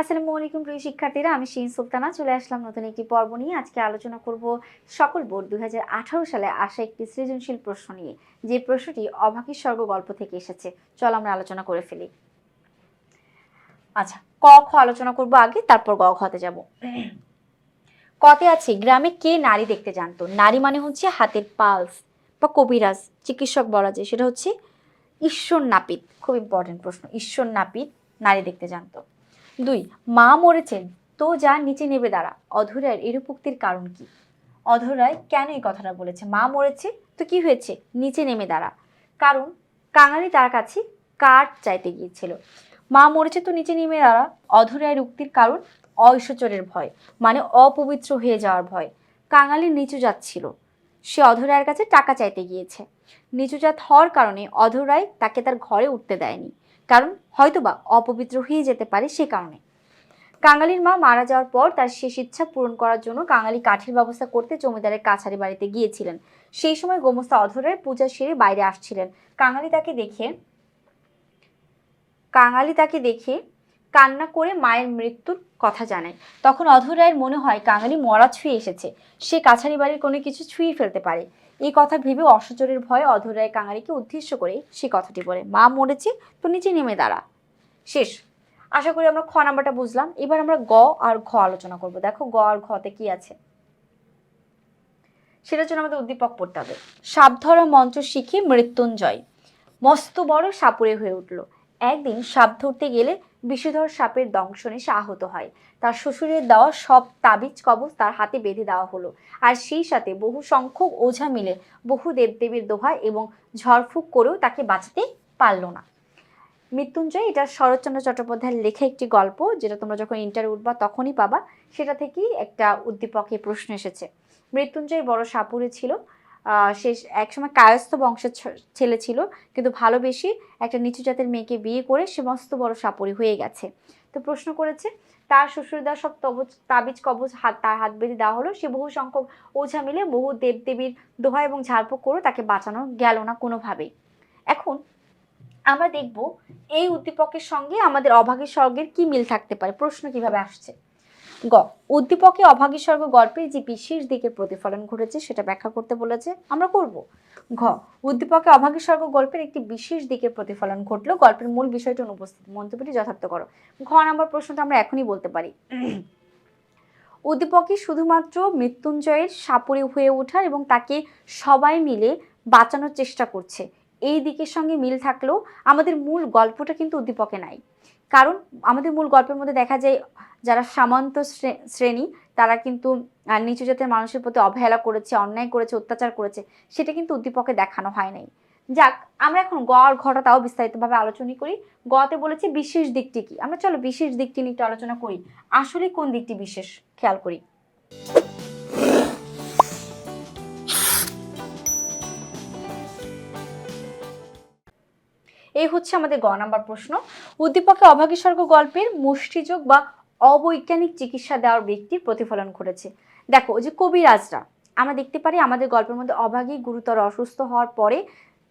আসসালামু আলাইকুম প্রিয় শিক্ষার্থীরা, আমি শিন সুলতানা, চলে আসলাম নতুন একটি পর্ব নিয়ে। আজকে আলোচনা করব সকল বোর্ড দু হাজার আঠারো সালে আসা একটি সৃজনশীল প্রশ্ন নিয়ে। যে প্রশ্নটি অভাগীর স্বর্গ গল্প থেকে এসেছে। চল আমরা আলোচনা করে ফেলি। আচ্ছা ক, খ আলোচনা করব আগে, তারপর গ খতে যাব। কতে আছে, গ্রামে কে নারী দেখতে জানতো? নারী মানে হচ্ছে হাতের পালস বা কবিরাজ। চিকিৎসক বলা যায়, সেটা হচ্ছে ঈশ্বর নাপিত। খুব ইম্পর্টেন্ট প্রশ্ন, ঈশ্বর নাপিত নারী দেখতে জানতো। দুই, মা মরেছেন, তো যা নিচে নেবে দাঁড়া। অধরায়ের এরূপ উক্তির কারণ কি? অধরায় কেন এই কথাটা বলেছে? মা মরেছে, তো কি হয়েছে? নিচে নেমে দাঁড়া। কারণ, কাঙালি তার কাছে কাঠ চাইতে গিয়েছিল। মা মরেছে, তো নিচে নেমে দাঁড়া। অধরায়ের উক্তির কারণ ঐশ্বচরের ভয় মানে অপবিত্র হয়ে যাওয়ার ভয়। কাঙালি নিচু যাচ্ছিল সে অধরায়ের কাছে টাকা চাইতে গিয়েছে। নিচুজাত হওয়ার কারণে অধরায় তাকে তার ঘরে উঠতে দেয়নি। কারণ হয়তোবা অপবিত্র হয়ে যেতে পারে সে কারণে। কাঙালির মা মারা যাওয়ার পর তার শেষ ইচ্ছা পূরণ করার জন্য কাঙালি কাঠের ব্যবস্থা করতে জমিদারের কাছারি বাড়িতে গিয়েছিলেন। সেই সময় গোমস্তা অধরায় পূজা সেরে বাইরে আসছিলেন। কাঙালি তাকে দেখে, কাঙালি তাকে দেখে কান্না করে মায়ের মৃত্যুর কথা জানায়। তখন অধরায়ের মনে হয় কাঙালি মরা ছুঁয়ে এসেছে। সে কাছারি বাড়ির কোনো কিছু ছুঁয়ে ফেলতে পারে। এই কথা ভেবে অসচরের ভয়ে অধরায় কাঙালিকে উদ্দেশ্য করে সে কথাটি বলে, মা মরেছে, তো নিচে নেমে দাঁড়া। শেষ। আশা করি আমরা খ নাম্বারটা বুঝলাম। এবার আমরা গ আর ঘ আলোচনা করব। দেখো গ আর ঘতে কি আছে? সেটার জন্য আমাদের উদ্দীপক পড়তে হবে। সাপ ধরা মন্ত্র শিখে মৃত্যুঞ্জয়। মস্ত বড় সাপুরে হয়ে উঠল। একদিন সাপ ধরতে গেলে বিষধর সাপের দংশনে সে আহত হয়। তার শ্বশুরের দেওয়া সব তাবিজ কবচ তার হাতে বেঁধে দেওয়া হলো। আর সেই সাথে বহু সংখ্যক ওঝা মিলে বহু দেবদেবীর দোহা এবং ঝড়ফুঁক করেও তাকে বাঁচাতে পারল না। মৃত্যুঞ্জয়, এটা শরৎচন্দ্র চট্টোপাধ্যায়ের লেখা একটি গল্প, যেটা তোমরা যখন ইন্টারভিউ উঠবা তখনই পাবা। সেটা থেকেই একটা উদ্দীপকে প্রশ্ন এসেছে। মৃত্যুঞ্জয় বড় সাপুরে ছিল। সে একসময় কায়স্থ বংশের ছেলে ছিল, কিন্তু ভালোবেসে একটা নিচু জাতের মেয়েকে বিয়ে করে সে মস্ত বড় সাপুরি হয়ে গেছে। তো প্রশ্ন করেছে, তার শ্বশুর দেওয়া সব তবজ, তাবিজ, কবজ হাত, তার হাত বেঁধে দেওয়া হলো, সে বহু সংখ্যক ওঝা মিলে বহু দেবদেবীর দোহা এবং ঝাড়ফুঁক করে তাকে বাঁচানো গেল না কোনোভাবেই। এখন আমরা দেখব, এই উদ্দীপকের সঙ্গে আমাদের অভাগের স্বর্গের কি মিল থাকতে পারে? প্রশ্ন কীভাবে আসছে? গ, উদ্দীপকে অভাগী স্বর্গ গল্পের যে বিশেষ দিকে প্রতিফলন ঘটেছে সেটা ব্যাখ্যা করতে বলেছে, আমরা করব। ঘ, উদ্দীপকে অভাগী স্বর্গ গল্পের একটি বিশেষ দিকে প্রতিফলন ঘটলো, গল্পের মূল বিষয়টি অনুপস্থিত। মন্তব্যটি যথার্থ করো। ঘ, নম্বর প্রশ্নটা আমরা এখনই বলতে পারি। উদ্দীপকে শুধুমাত্র মৃত্যুঞ্জয়ের সাপুরে হয়ে ওঠার এবং তাকে সবাই মিলে বাঁচানোর চেষ্টা করছে, এই দিকের সঙ্গে মিল থাকলেও আমাদের মূল গল্পটা কিন্তু উদ্দীপকে নাই। কারণ আমাদের মূল গল্পের মধ্যে দেখা যায় যারা সামন্ত শ্রে- শ্রেণি, তারা কিন্তু নিচু জাতের মানুষের প্রতি অবহেলা করেছে, অন্যায় করেছে, অত্যাচার করেছে, সেটা কিন্তু উদ্দীপকে দেখানো হয় নাই। যাক, আমরা এখন গ আর ঘটা তাও বিস্তারিতভাবে আলোচনা করি। গতে বলেছে বিশেষ দিকটি কি? আমরা চলো বিশেষ দিকটি নিয়ে একটু আলোচনা করি। আসলে কোন দিকটি বিশেষ? খেয়াল করি। এই হচ্ছে আমাদের গ নাম্বার প্রশ্ন। উদ্দীপকে অভাগী স্বর্গ গল্পের মুষ্টিযোগ বা অবৈজ্ঞানিক চিকিৎসা দেওয়ার ব্যক্তির প্রতিফলন ঘটেছে। দেখো যে কবিরাজরা, আমরা দেখতে পারি আমাদের গল্পের মধ্যে অভাগী, গুরুতর অসুস্থ হওয়ার পরে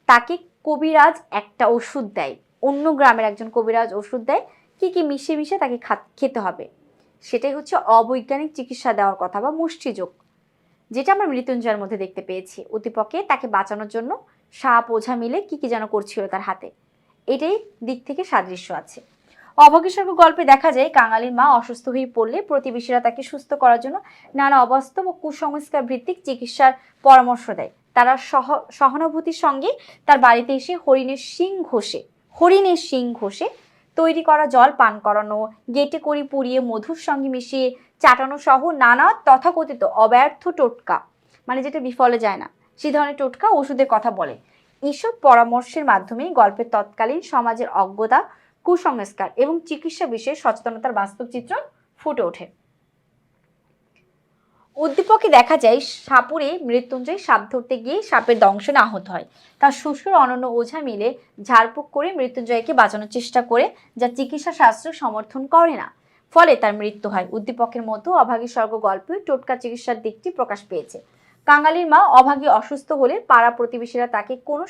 তাকে কবিরাজ একটা ওষুধ দেয়। অন্য গ্রামের একজন কবিরাজ ওষুধ দেয়, কি কি মিশিয়ে মিশে তাকে খেতে হবে। সেটাই হচ্ছে অবৈজ্ঞানিক চিকিৎসা দেওয়ার কথা বা মুষ্টিযোগ। যেটা আমরা মৃত্যুঞ্জয়ের মধ্যে দেখতে পেয়েছি। উদ্দীপকে তাকে বাঁচানোর জন্য সাপ, ওঝা মিলে কি কি যেন করছিল তার হাতে। এটাই দিক থেকে সাদৃশ্য আছে। অভাগীস্বর্গ গল্পে দেখা যায়, কাঙালির মা অসুস্থ হয়ে পড়লে প্রতিবেশীরা তাকে সুস্থ করার জন্য নানা অবাস্তব ও কুসংস্কার ভিত্তিক চিকিৎসার পরামর্শ দেয়। তারা সহ, সহানুভূতির সঙ্গে তার বাড়িতে এসে হরিণের শিং ঘষে, হরিণের শিং ঘষে তৈরি করা জল পান করানো, গেটে করি পুড়িয়ে মধুর সঙ্গে মিশিয়ে চাটানো সহ নানা তথাকথিত অব্যর্থ টোটকা মানে যেটা বিফলে যায় না, সে ধরনের টোটকা ওষুধের কথা বলে। এইসব পরামর্শের মাধ্যমে গল্পের তৎকালীন সমাজের অজ্ঞতা, কুসংস্কার এবং চিকিৎসা বিষয়ে সচেতনতার বাস্তব চিত্র ফুটে ওঠে। উদ্দীপকে দেখা যায় সাপুরে মৃত্যুঞ্জয় সাপ ধরতে গিয়ে সাপের দংশনে আহত হয়। তার শ্বশুর অনন্য ওঝা মিলে ঝাড়ফুঁক করে মৃত্যুঞ্জয়কে বাঁচানোর চেষ্টা করে, যা চিকিৎসা শাস্ত্র সমর্থন করে না। ফলে তার মৃত্যু হয়। উদ্দীপকের মতো অভাগী স্বর্গ গল্পে টোটকা চিকিৎসার দিকটি প্রকাশ পেয়েছে। কাঙালির মা অভাগী অসুস্থ হলে পাড়া প্রতিবেশীরা তাকে কোনো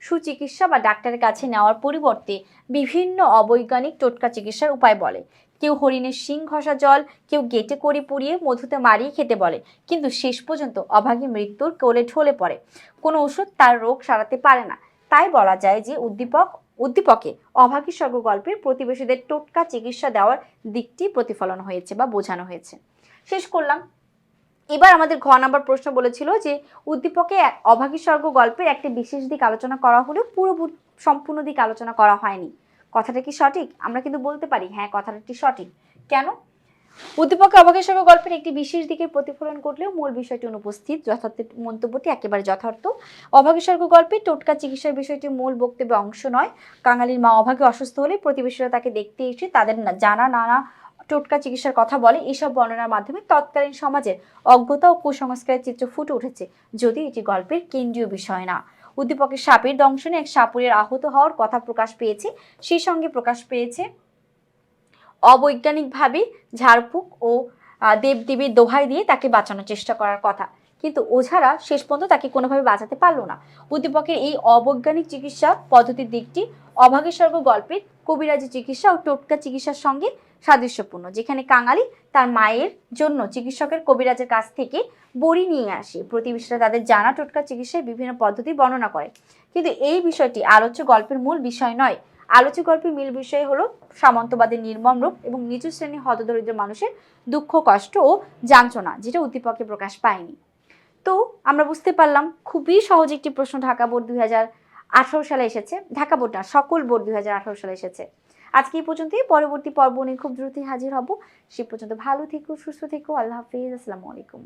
সুচিকিৎসা বা ডাক্তারের কাছে নেওয়ার পরিবর্তে বিভিন্ন অবৈজ্ঞানিক টোটকা চিকিৎসার উপায় বলে। কেউ হরিণের শিং ঘষা জল, কেউ গেটে করে পুড়িয়ে মধুতে মারিয়ে খেতে বলে। কিন্তু শেষ পর্যন্ত অভাগী মৃত্যুর কোলে ঢলে পড়ে। কোনো ওষুধ তার রোগ সারাতে পারে না। তাই বলা যায় যে উদ্দীপক, উদ্দীপকে অভাগী স্বর্গ গল্পের প্রতিবেশীদের টোটকা চিকিৎসা দেওয়ার দিকটি প্রতিফলন হয়েছে বা বোঝানো হয়েছে। শেষ করলাম। এবার আমাদের ঘ নাম্বার প্রশ্ন বলেছিল যে উদ্দীপকে অভাগী স্বর্গ গল্পের একটি বিশেষ দিক আলোচনা করা হলেও পুরো সম্পূর্ণ দিক আলোচনা করা হয়নি। কথাটা কি সঠিক? আমরা কিন্তু বলতে পারি হ্যাঁ কথাটা সঠিক। কেন? উদ্দীপকে অভাগী স্বর্গ গল্পের একটি বিশেষ দিকের প্রতিফলন করলেও মূল বিষয়টি অনুপস্থিত। যথার্থ মন্তব্যটি একেবারে যথার্থ। অভাগী স্বর্গ গল্পে টোটকা চিকিৎসার বিষয়টি মূল বক্তব্যে অংশ নয়। কাঙালির মা অভাগে অসুস্থ হলে প্রতিবেশীরা তাকে দেখতে এসে তাদের জানা নানা টোটকা চিকিৎসার কথা বলে এসব বর্ণনার মাধ্যমে তৎকালীন সমাজের অজ্ঞতা ও কুসংস্কারের চিত্র ফুটে উঠেছে যদি এটি গল্পের কেন্দ্রীয় বিষয় না। উদ্দীপকের সাপের দংশনে এক সাপুরের আহত হওয়ার কথা প্রকাশ পেয়েছে, সেই সঙ্গে প্রকাশ পেয়েছে অবৈজ্ঞানিকভাবে ঝাড়ফুঁক ও দেবদেবীর দোহাই দিয়ে তাকে বাঁচানোর চেষ্টা করার কথা। কিন্তু ওঝারা শেষ পর্যন্ত তাকে কোনোভাবে বাঁচাতে পারল না। উদ্দীপকের এই অবৈজ্ঞানিক চিকিৎসা পদ্ধতির দিকটি অভাগী স্বর্গ গল্পের কবিরাজি চিকিৎসা ও টোটকা চিকিৎসার সঙ্গে সাদৃশ্যপূর্ণ, যেখানে কাঙালি তার মায়ের জন্য চিকিৎসকের কবিরাজের কাছ থেকে বড়ি নিয়ে আসে। প্রতিবেশীরা তাদের জানা টোটকা চিকিৎসায় বিভিন্ন পদ্ধতি বর্ণনা করে। কিন্তু এই বিষয়টি আলোচ্য গল্পের মূল বিষয় নয়। আলোচ্য গল্পের মূল বিষয় হলো সামন্তবাদের নির্মম রূপ এবং নিচু শ্রেণি হতদরিদ্র মানুষের দুঃখ, কষ্ট ও যাঞ্চনা, যেটা উদ্দীপকে প্রকাশ পায়নি। তো আমরা বুঝতে পারলাম, খুবই সহজ একটি প্রশ্ন ঢাকা বোর্ড দুই হাজার আঠারো সালে এসেছে। ঢাকা বোর্ড না সকল বোর্ড দুই সালে এসেছে। আজকে এই পর্যন্তই। পরবর্তী পর্ব নিয়ে খুব দ্রুতই হাজির হব। সে পর্যন্ত ভালো থেকো, সুস্থ থেকো। আল্লাহ হাফিজ। আসসালামু আলাইকুম।